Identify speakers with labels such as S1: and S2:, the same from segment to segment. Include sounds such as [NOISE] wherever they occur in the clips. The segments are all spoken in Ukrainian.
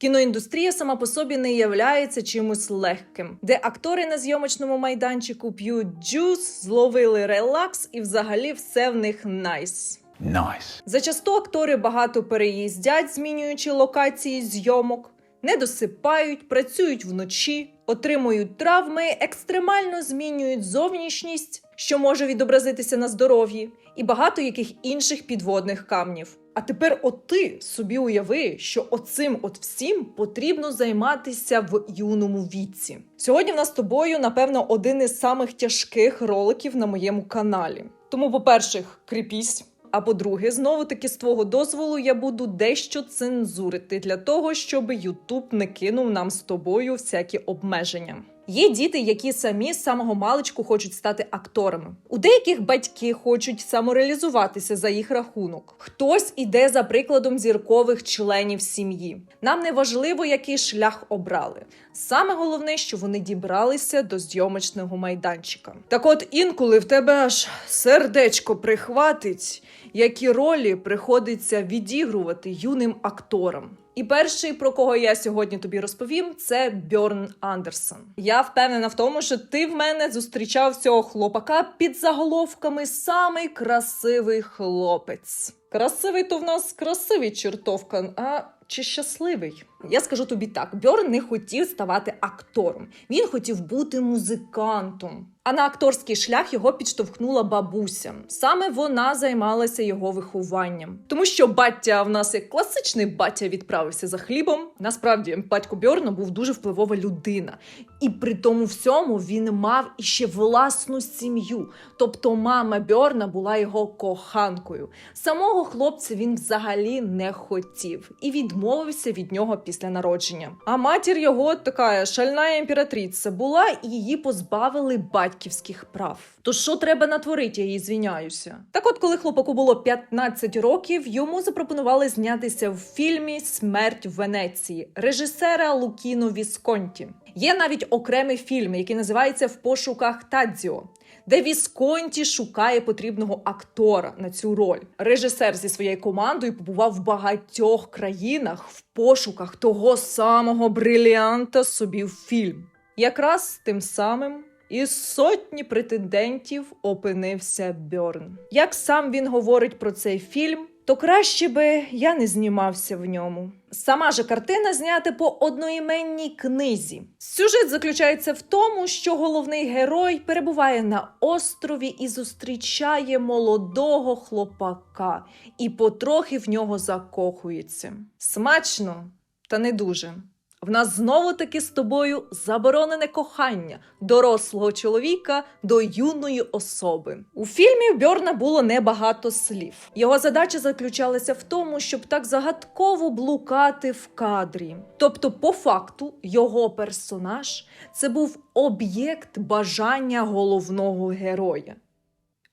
S1: Кіноіндустрія сама по собі не являється чимось легким, де актори на зйомочному майданчику п'ють джус, зловили релакс і взагалі все в них найс.
S2: Nice.
S1: Зачасту актори багато переїздять, змінюючи локації зйомок, не досипають, працюють вночі, отримують травми, екстремально змінюють зовнішність, що може відобразитися на здоров'ї, і багато яких інших підводних камнів. А тепер от ти собі уяви, що оцим от всім потрібно займатися в юному віці. Сьогодні в нас з тобою, напевно, один із самих тяжких роликів на моєму каналі. Тому, по-перше, кріпісь. А по-друге, знову таки з твого дозволу я буду дещо цензурити для того, щоб Ютуб не кинув нам з тобою всякі обмеження. Є діти, які самі з самого маличку хочуть стати акторами. У деяких батьки хочуть самореалізуватися за їх рахунок. Хтось іде за прикладом зіркових членів сім'ї. Нам не важливо, який шлях обрали. Саме головне, що вони дібралися до зйомочного майданчика. Так от інколи в тебе аж сердечко прихватить, які ролі приходиться відігрувати юним акторам. І перший, про кого я сьогодні тобі розповім, це Бьорн Андерсон. Я впевнена в тому, що ти в мене зустрічав цього хлопака під заголовками самий красивий хлопець. Красивий то в нас красивий чертовка, а чи щасливий? Я скажу тобі так: Бьорн не хотів ставати актором. Він хотів бути музикантом. А на акторський шлях його підштовхнула бабуся. Саме вона займалася його вихованням. Тому що баття в нас як класичний баття відправився за хлібом. Насправді, батько Бьорна був дуже впливова людина, і при тому всьому він мав іще власну сім'ю. Тобто, мама Бьорна була його коханкою. Самого хлопця він взагалі не хотів і відмовився від нього після народження. А матір його така шальна імператриця була, і її позбавили батьківських прав. То що треба натворити, я їй звіняюся. Так от, коли хлопаку було 15 років, йому запропонували знятися в фільмі Смерть в Венеції режисера Лукіно Вісконті. Є навіть окремий фільм, який називається В пошуках Тадзіо. Де Вісконті шукає потрібного актора на цю роль. Режисер зі своєю командою побував в багатьох країнах в пошуках того самого бриліанта собі в фільм. Якраз тим самим із сотні претендентів опинився Бьорн. Як сам він говорить про цей фільм, то краще би я не знімався в ньому. Сама же картина знята по одноіменній книзі. Сюжет заключається в тому, що головний герой перебуває на острові і зустрічає молодого хлопака, і потрохи в нього закохується. Смачно, та не дуже. В нас знову таки з тобою заборонене кохання дорослого чоловіка до юної особи. У фільмі Бьорна було небагато слів. Його задача заключалася в тому, щоб так загадково блукати в кадрі. Тобто, по факту, його персонаж це був об'єкт бажання головного героя.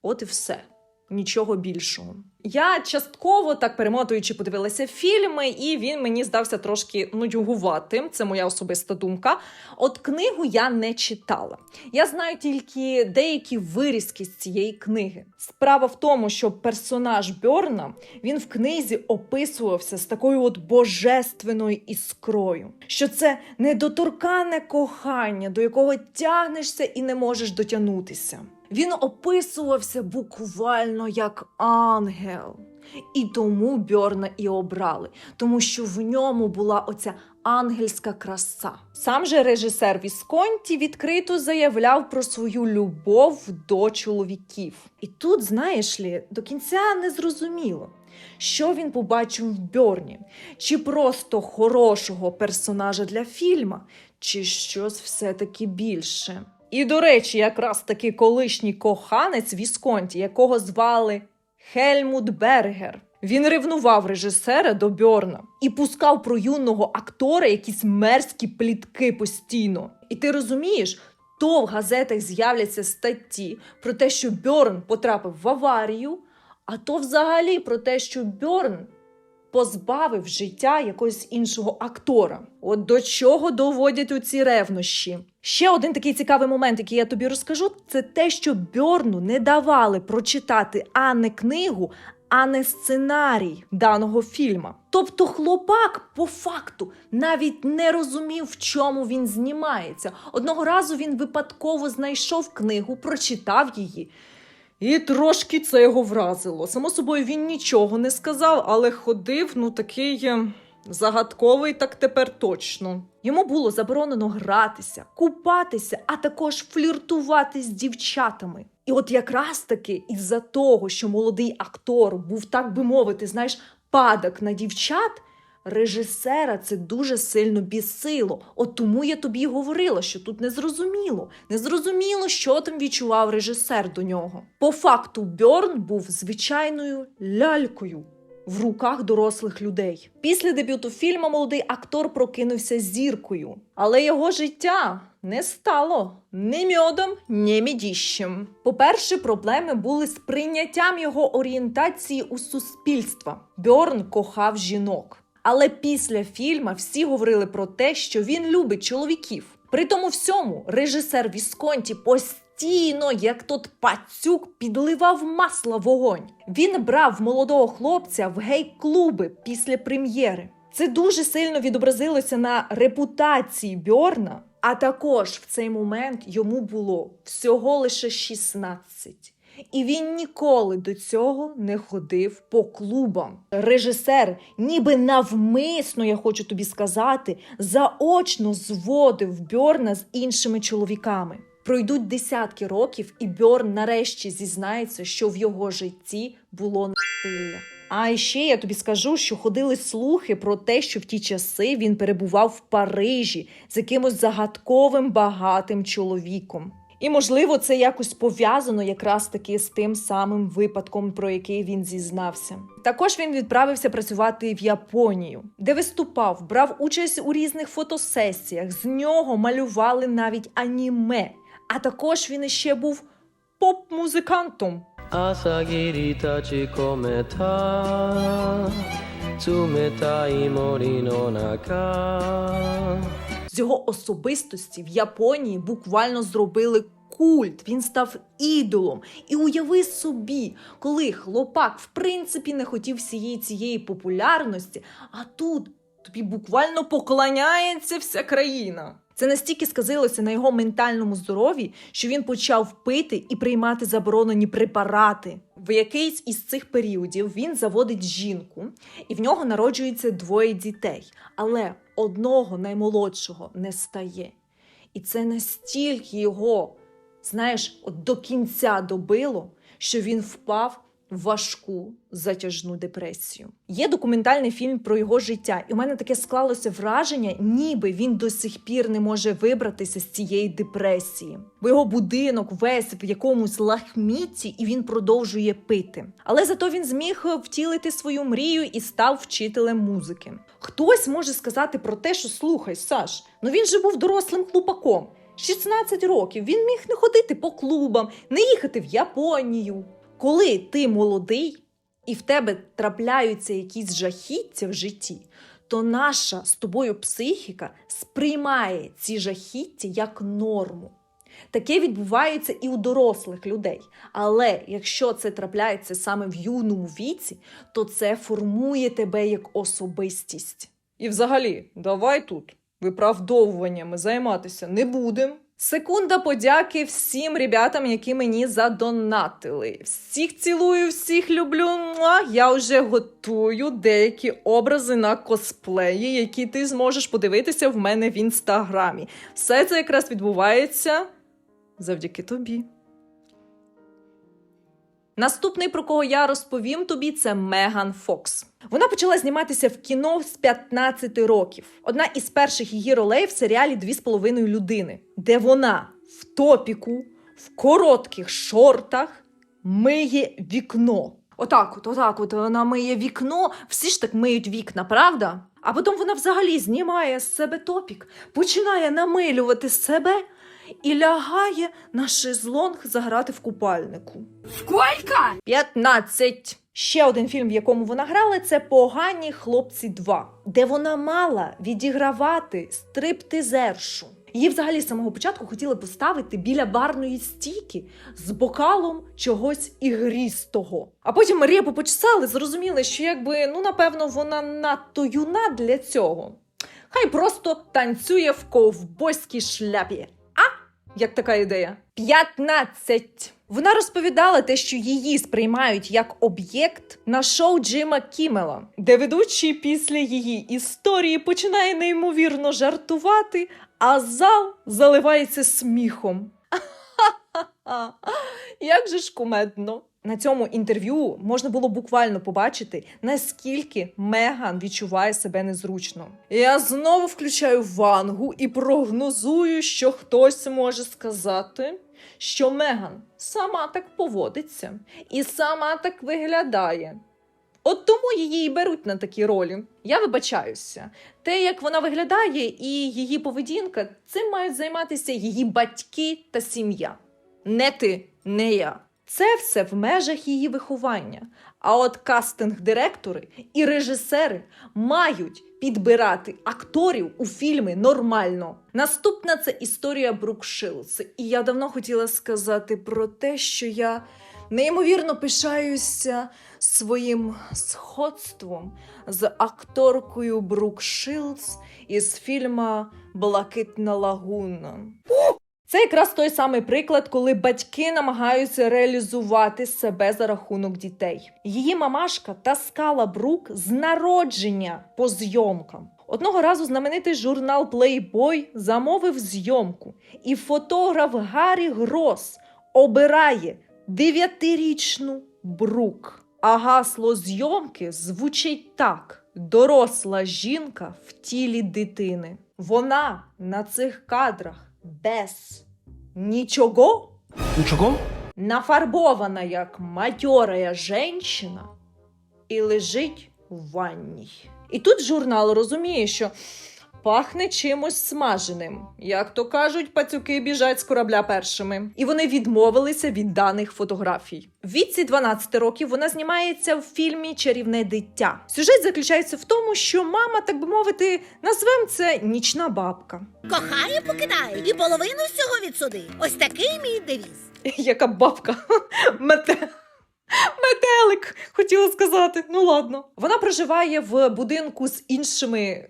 S1: От і все. Нічого більшого. Я частково так перемотуючи, подивилася фільми, і він мені здався трошки нудьгуватим. Це моя особиста думка. От книгу я не читала. Я знаю тільки деякі вирізки з цієї книги. Справа в тому, що персонаж Бьорна він в книзі описувався з такою от божественною іскрою, що це недоторкане кохання, до якого тягнешся і не можеш дотягнутися. Він описувався буквально як ангел. І тому Бьорна і обрали, тому що в ньому була оця ангельська краса. Сам же режисер Вісконті відкрито заявляв про свою любов до чоловіків. І тут, знаєш лі, до кінця не зрозуміло, що він побачив в Бьорні, чи просто хорошого персонажа для фільма, чи щось все-таки більше. І, до речі, якраз таки колишній коханець Вісконті, якого звали Хельмут Бергер. Він ревнував режисера до Бьорна і пускав про юного актора якісь мерзкі плітки постійно. І ти розумієш, то в газетах з'являться статті про те, що Бьорн потрапив в аварію, а то взагалі про те, що Бьорн позбавив життя якогось іншого актора. От до чого доводять у ці ревнощі. Ще один такий цікавий момент, який я тобі розкажу, це те, що Бьорну не давали прочитати а не книгу, а не сценарій даного фільма. Тобто хлопак по факту навіть не розумів, в чому він знімається. Одного разу він випадково знайшов книгу, прочитав її. І трошки це його вразило. Само собою він нічого не сказав, але ходив, ну такий е, загадковий, так тепер точно. Йому було заборонено гратися, купатися, а також фліртувати з дівчатами. І от якраз таки із-за того, що молодий актор був, так би мовити, знаєш, падок на дівчат. Режисера це дуже сильно бісило. От тому я тобі й говорила, що тут незрозуміло. Незрозуміло, що там відчував режисер до нього. По факту, Бьорн був звичайною лялькою в руках дорослих людей. Після дебюту фільму молодий актор прокинувся зіркою, але його життя не стало ні мьодом, ні мідіщем. По-перше, проблеми були з прийняттям його орієнтації у суспільства. Бьорн кохав жінок. Але після фільму всі говорили про те, що він любить чоловіків. При тому всьому режисер Вісконті постійно, як тот пацюк, підливав масла вогонь. Він брав молодого хлопця в гей-клуби після прем'єри. Це дуже сильно відобразилося на репутації Бьорна. А також в цей момент йому було всього лише 16. І він ніколи до цього не ходив по клубам. Режисер, ніби навмисно, я хочу тобі сказати, заочно зводив Бьорна з іншими чоловіками. Пройдуть десятки років, і Бьорн нарешті зізнається, що в його житті було насилля. А ще я тобі скажу, що ходили слухи про те, що в ті часи він перебував в Парижі з якимось загадковим багатим чоловіком. І, можливо, це якось пов'язано якраз таки з тим самим випадком, про який він зізнався. Також він відправився працювати в Японію, де виступав, брав участь у різних фотосесіях. З нього малювали навіть аніме. А також він іще був поп-музикантом.
S2: 朝
S1: з його особистості в Японії буквально зробили. Культ, він став ідолом. І уяви собі, коли хлопак в принципі не хотів всієї цієї популярності, а тут тобі буквально поклоняється вся країна. Це настільки сказилося на його ментальному здоров'ї, що він почав пити і приймати заборонені препарати. В якийсь із цих періодів він заводить жінку, і в нього народжується двоє дітей. Але одного наймолодшого не стає. І це настільки його, знаєш, от до кінця добило, що він впав важку затяжну депресію. Є документальний фільм про його життя, і у мене таке склалося враження, ніби він до сих пір не може вибратися з цієї депресії, бо його будинок весь в якомусь лахмітті, і він продовжує пити. Але зато він зміг втілити свою мрію і став вчителем музики. Хтось може сказати про те, що слухай, Саш, ну він же був дорослим хлопаком. 16 років він міг не ходити по клубам, не їхати в Японію. Коли ти молодий і в тебе трапляються якісь жахіття в житті, то наша з тобою психіка сприймає ці жахіття як норму. Таке відбувається і у дорослих людей. Але якщо це трапляється саме в юному віці, то це формує тебе як особистість. І взагалі, давай тут виправдовуваннями займатися не будемо. Секунда подяки всім ребятам, які мені задонатили. Всіх цілую, всіх люблю. Я вже готую деякі образи на косплеї, які ти зможеш подивитися в мене в інстаграмі. Все це якраз відбувається завдяки тобі. Наступний, про кого я розповім тобі, це Меган Фокс. Вона почала зніматися в кіно з 15 років. Одна із перших її ролей в серіалі Дві з половиною людини, де вона в топіку, в коротких шортах миє вікно. Отак, от, отак, от вона миє вікно. Всі ж так миють вікна, правда? А потім вона взагалі знімає з себе топік, починає намилювати себе і лягає на шезлонг заграти в купальнику.
S3: Сколько?
S1: 15. Ще один фільм, в якому вона грала, це Погані хлопці 2, де вона мала відігравати стриптизершу. Її взагалі з самого початку хотіли поставити біля барної стійки з бокалом чогось ігрістого. А потім Марія почесали, зрозуміли, що якби ну напевно вона надто юна для цього. Хай просто танцює в ковбойській шляпі. Як така ідея? 15. Вона розповідала те, що її сприймають як об'єкт на шоу Джима Кімела, де ведучий після її історії починає неймовірно жартувати, а зал заливається сміхом. Як же ж кумедно. На цьому інтерв'ю можна було буквально побачити, наскільки Меган відчуває себе незручно. Я знову включаю вангу і прогнозую, що хтось може сказати, що Меган сама так поводиться і сама так виглядає. От тому її і беруть на такі ролі. Я вибачаюся. Те, як вона виглядає, і її поведінка, цим мають займатися її батьки та сім'я. Не ти, не я. Це все в межах її виховання. А от кастинг-директори і режисери мають підбирати акторів у фільми нормально. Наступна це історія Брук Шилдс. І я давно хотіла сказати про те, що я неймовірно пишаюся своїм сходством з акторкою Брук Шилдс із фільма Блакитна лагуна. Це якраз той самий приклад, коли батьки намагаються реалізувати себе за рахунок дітей. Її мамашка таскала Брук з народження по зйомкам. Одного разу знаменитий журнал Playboy замовив зйомку, і фотограф Гаррі Грос обирає дев'ятирічну Брук. А гасло зйомки звучить так: доросла жінка в тілі дитини. Вона на цих кадрах без нічого
S2: Нічого?
S1: нафарбована як матьорая женщина і лежить в ванні. І тут журнал розуміє, що пахне чимось смаженим. Як то кажуть, пацюки біжать з корабля першими. І вони відмовилися від даних фотографій. В віці 12 років вона знімається в фільмі Чарівне дитя. Сюжет заключається в тому, що мама, так би мовити, назвем це нічна бабка.
S3: Кохає, покидає і половину всього відсуди. Ось такий мій девіз. [LAUGHS]
S1: Яка бабка [LAUGHS] мете. Метелик, хотіла сказати. Ну ладно. Вона проживає в будинку з іншими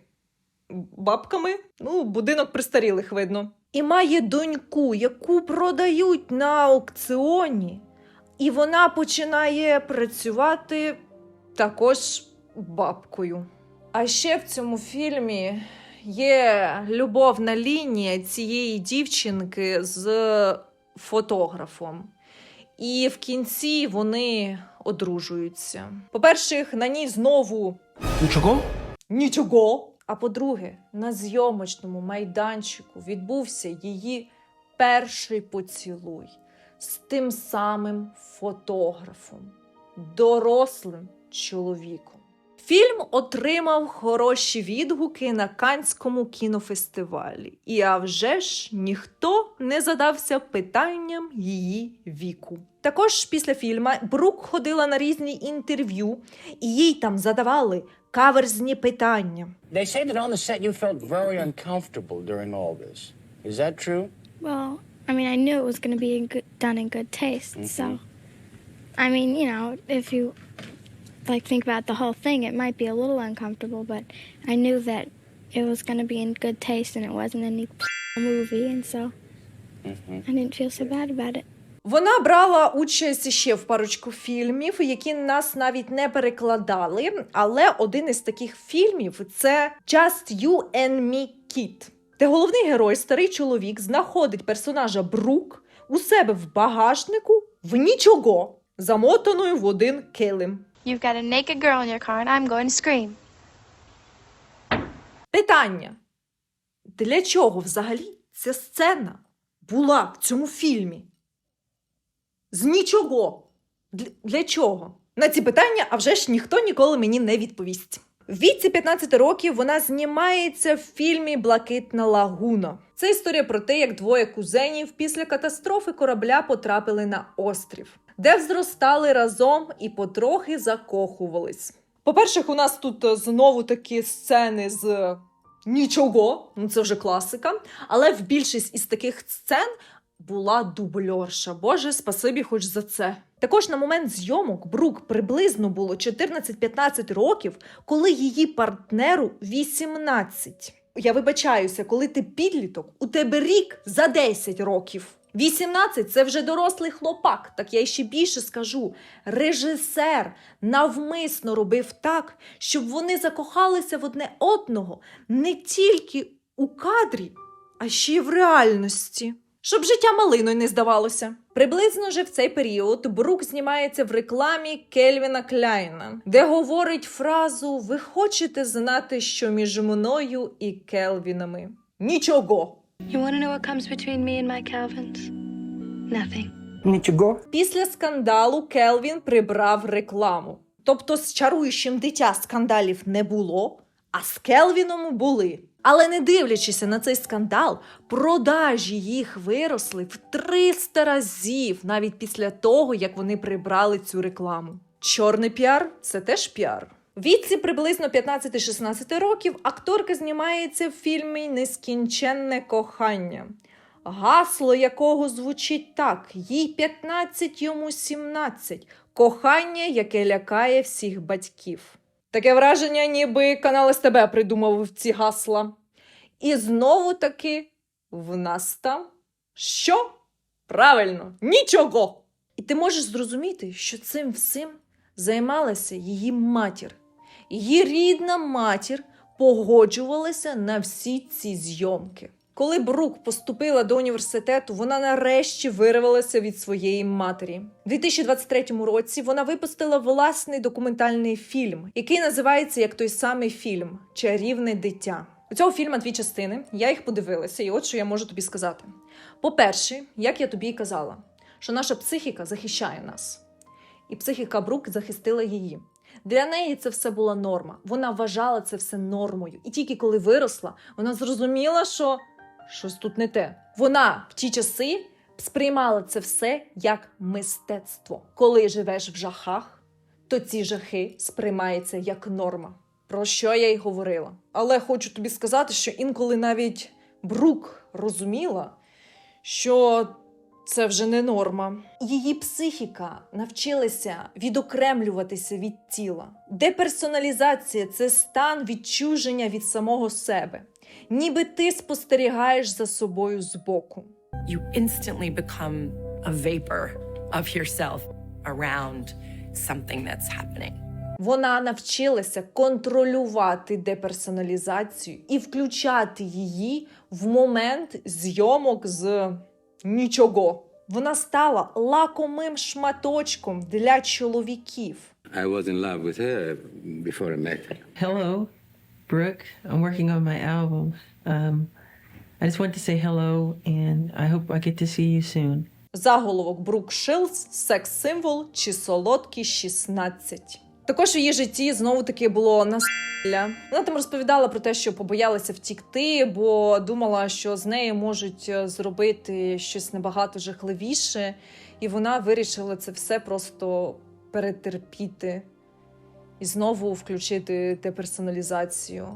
S1: бабками. Ну, будинок престарілих видно. І має доньку, яку продають на аукціоні. І вона починає працювати також бабкою. А ще в цьому фільмі є любовна лінія цієї дівчинки з фотографом. І в кінці вони одружуються. По-перше, на ній знову
S2: Нічого?
S1: нічого. А по-друге, на зйомочному майданчику відбувся її перший поцілуй з тим самим фотографом, дорослим чоловіком. Фільм отримав хороші відгуки на Канському кінофестивалі, і а вже ж ніхто не задався питанням її віку. Також після фільму Брук ходила на різні інтерв'ю, і їй там задавали каверзні питання.
S4: They say that on the set you felt very uncomfortable during all this. Is that true?
S5: Well, I mean, I knew it was going to be in good, done in good taste. So, I mean, you know, if you like think about the whole thing, it might be a little uncomfortable, but I knew that it was going to be in good taste and it wasn't any [LAUGHS] movie, and so I didn't feel so bad about it.
S1: Вона брала участь ще в парочку фільмів, які нас навіть не перекладали. Але один із таких фільмів це Just You and Me Kid, де головний герой, старий чоловік, знаходить персонажа Брук у себе в багажнику в нічого, замотаною в один килим.
S6: You've got a naked girl in your car, and I'm going to scream.
S1: Питання: для чого взагалі ця сцена була в цьому фільмі? З нічого. Для, чого? На ці питання, а вже ж ніхто ніколи мені не відповість. В віці 15 років вона знімається в фільмі Блакитна лагуна. Це історія про те, як двоє кузенів після катастрофи корабля потрапили на острів. де взростали разом і потрохи закохувались. По-перше, у нас тут е, знову такі сцени з нічого, ну це вже класика. Але в більшість із таких сцен була дубльорша. Боже, спасибі хоч за це. Також на момент зйомок Брук приблизно було 14-15 років, коли її партнеру 18. Я вибачаюся, коли ти підліток, у тебе рік за 10 років. 18 – це вже дорослий хлопак. Так я ще більше скажу. Режисер навмисно робив так, щоб вони закохалися в одне одного не тільки у кадрі, а ще й в реальності. Щоб життя малиною не здавалося. Приблизно же в цей період Брук знімається в рекламі Кельвіна Кляйна, де говорить фразу Ви хочете знати, що між мною і Келвінами? Нічого.
S6: You want to know what comes between me and my Calvins? Nothing.
S4: Нічого?
S1: Після скандалу Келвін прибрав рекламу. Тобто з чаруючим дитя скандалів не було, а з Келвіном були. Але не дивлячись на цей скандал, продажі їх виросли в 300 разів навіть після того, як вони прибрали цю рекламу. Чорний піар це теж піар. Віці приблизно 15-16 років акторка знімається в фільмі Нескінченне кохання гасло якого звучить так: їй 15, йому 17. Кохання, яке лякає всіх батьків. Таке враження, ніби канал СТБ придумав ці гасла. І знову таки в нас там що? Правильно, нічого. І ти можеш зрозуміти, що цим всім займалася її матір. Її рідна матір погоджувалася на всі ці зйомки. Коли Брук поступила до університету, вона нарешті вирвалася від своєї матері. У 2023 році вона випустила власний документальний фільм, який називається як той самий фільм Чарівне дитя. У цього фільму дві частини. Я їх подивилася, і от що я можу тобі сказати. По-перше, як я тобі і казала, що наша психіка захищає нас, і психіка Брук захистила її. Для неї це все була норма. Вона вважала це все нормою. І тільки коли виросла, вона зрозуміла, що щось тут не те. Вона в ті часи сприймала це все як мистецтво. Коли живеш в жахах, то ці жахи сприймаються як норма. Про що я й говорила. Але хочу тобі сказати, що інколи навіть Брук розуміла, що це вже не норма. Її психіка навчилася відокремлюватися від тіла. Деперсоналізація це стан відчуження від самого себе. Ніби ти спостерігаєш за собою збоку.
S7: you instantly become a vapor of yourself around something that's happening.
S1: Вона навчилася контролювати деперсоналізацію і включати її в момент зйомок з нічого. Вона стала лакомим шматочком для чоловіків.
S8: I was in love with her before I met her.
S9: Hello, Brooke. I'm working on my album. Um, I just want to say hello, and I hope I get to see you soon.
S1: Заголовок Брук Шилдс, секс-символ чи солодкі 16. Також в її житті знову таки було насилля. Вона там розповідала про те, що побоялася втікти, бо думала, що з нею можуть е, зробити щось набагато жахливіше, і вона вирішила це все просто перетерпіти і знову включити деперсоналізацію.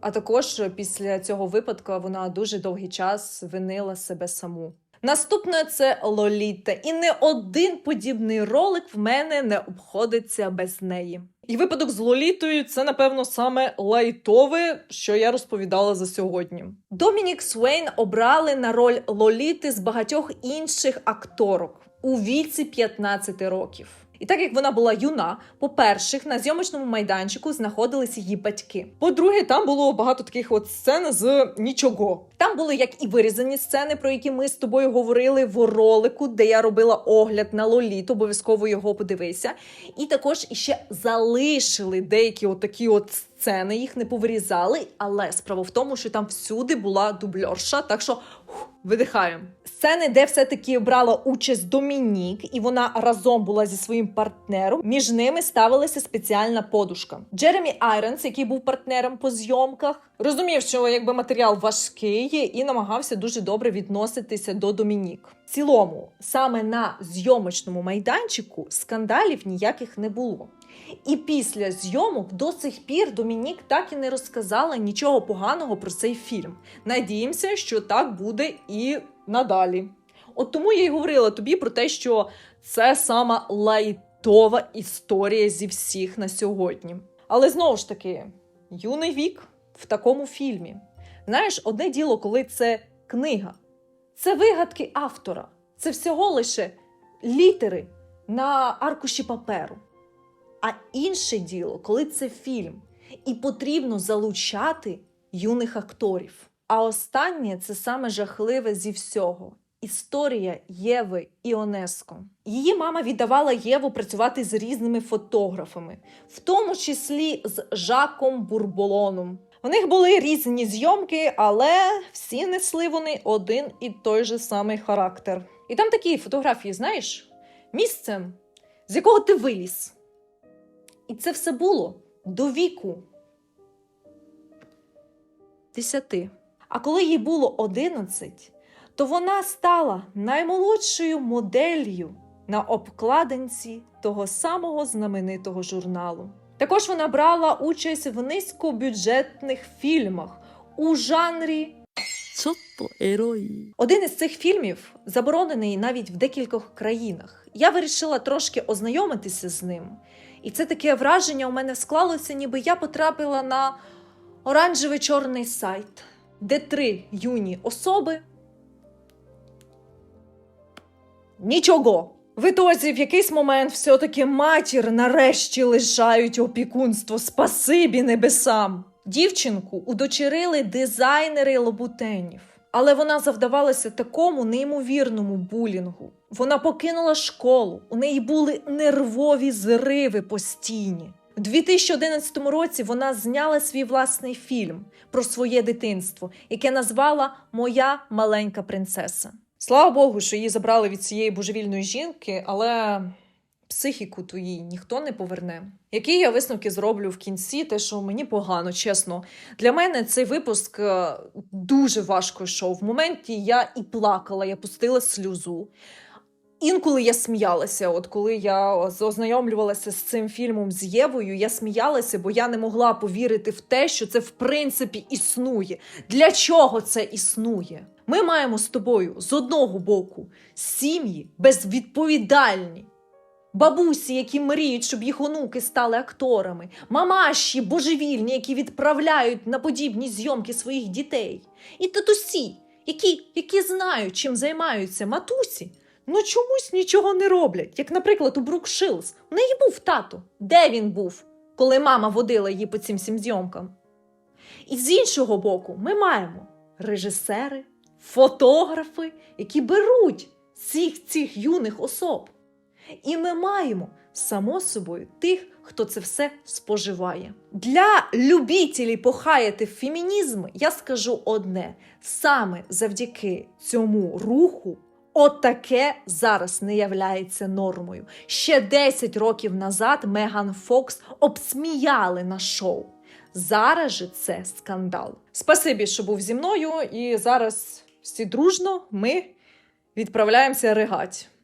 S1: А також після цього випадку вона дуже довгий час винила себе саму. Наступне це Лоліта, і не один подібний ролик в мене не обходиться без неї. І випадок з Лолітою це, напевно, саме лайтове, що я розповідала за сьогодні. Домінік Суейн обрали на роль Лоліти з багатьох інших акторок у віці 15 років. І так як вона була юна, по-перше, на зйомочному майданчику знаходилися її батьки. По-друге, там було багато таких от сцен з нічого. Там були як і вирізані сцени, про які ми з тобою говорили в ролику, де я робила огляд на Лоліт, обов'язково його подивися. І також іще залишили деякі от такі от сцени, їх не повирізали, але справа в тому, що там всюди була дубльорша, так що ух, видихаємо. Сцени, де все-таки брала участь Домінік, і вона разом була зі своїм партнером. Між ними ставилася спеціальна подушка. Джеремі Айронс, який був партнером по зйомках, розумів, що якби матеріал важкий, і намагався дуже добре відноситися до Домінік. В цілому, саме на зйомочному майданчику скандалів ніяких не було. І після зйомок до сих пір Домінік так і не розказала нічого поганого про цей фільм. Надіємося, що так буде і надалі. От тому я й говорила тобі про те, що це сама лайтова історія зі всіх на сьогодні. Але знову ж таки, юний вік в такому фільмі. Знаєш, одне діло, коли це книга, це вигадки автора, це всього лише літери на аркуші паперу. А інше діло, коли це фільм, і потрібно залучати юних акторів. А останнє це саме жахливе зі всього. Історія Єви Іонеско. Її мама віддавала Єву працювати з різними фотографами, в тому числі з Жаком Бурболоном. У них були різні зйомки, але всі несли вони один і той же самий характер. І там такі фотографії, знаєш, місцем, з якого ти виліз. І це все було до віку десяти. А коли їй було одинадцять, то вона стала наймолодшою моделлю на обкладинці того самого знаменитого журналу. Також вона брала участь в низькобюджетних фільмах у жанрі один із цих фільмів заборонений навіть в декількох країнах. Я вирішила трошки ознайомитися з ним. І це таке враження у мене склалося, ніби я потрапила на оранжевий чорний сайт, де три юні особи. Нічого. В ітозі в якийсь момент все-таки матір нарешті лишають опікунство спасибі небесам. Дівчинку удочерили дизайнери лобутенів. Але вона завдавалася такому неймовірному булінгу. Вона покинула школу, у неї були нервові зриви постійні. У 2011 році вона зняла свій власний фільм про своє дитинство, яке назвала Моя маленька принцеса. Слава Богу, що її забрали від цієї божевільної жінки, але психіку твої ніхто не поверне. Які я висновки зроблю в кінці, те, що мені погано, чесно. Для мене цей випуск е, дуже важко йшов. В моменті я і плакала, я пустила сльозу. Інколи я сміялася, от коли я ознайомлювалася з цим фільмом з Євою, я сміялася, бо я не могла повірити в те, що це в принципі існує. Для чого це існує? Ми маємо з тобою з одного боку сім'ї безвідповідальні, бабусі, які мріють, щоб їх онуки стали акторами, мамаші божевільні, які відправляють на подібні зйомки своїх дітей, і татусі, які, які знають, чим займаються матусі. Ну чомусь нічого не роблять. Як, наприклад, у Брук Шилз. У неї був тато. Де він був, коли мама водила її по цим всім зйомкам? І з іншого боку, ми маємо режисери, фотографи, які беруть всіх цих юних особ. І ми маємо, само собою, тих, хто це все споживає. Для любітелів похаяти фемінізм я скажу одне: саме завдяки цьому руху. Отаке зараз не являється нормою. Ще 10 років назад Меган Фокс обсміяли на шоу. Зараз же це скандал. Спасибі, що був зі мною, і зараз всі дружно ми відправляємося ригать.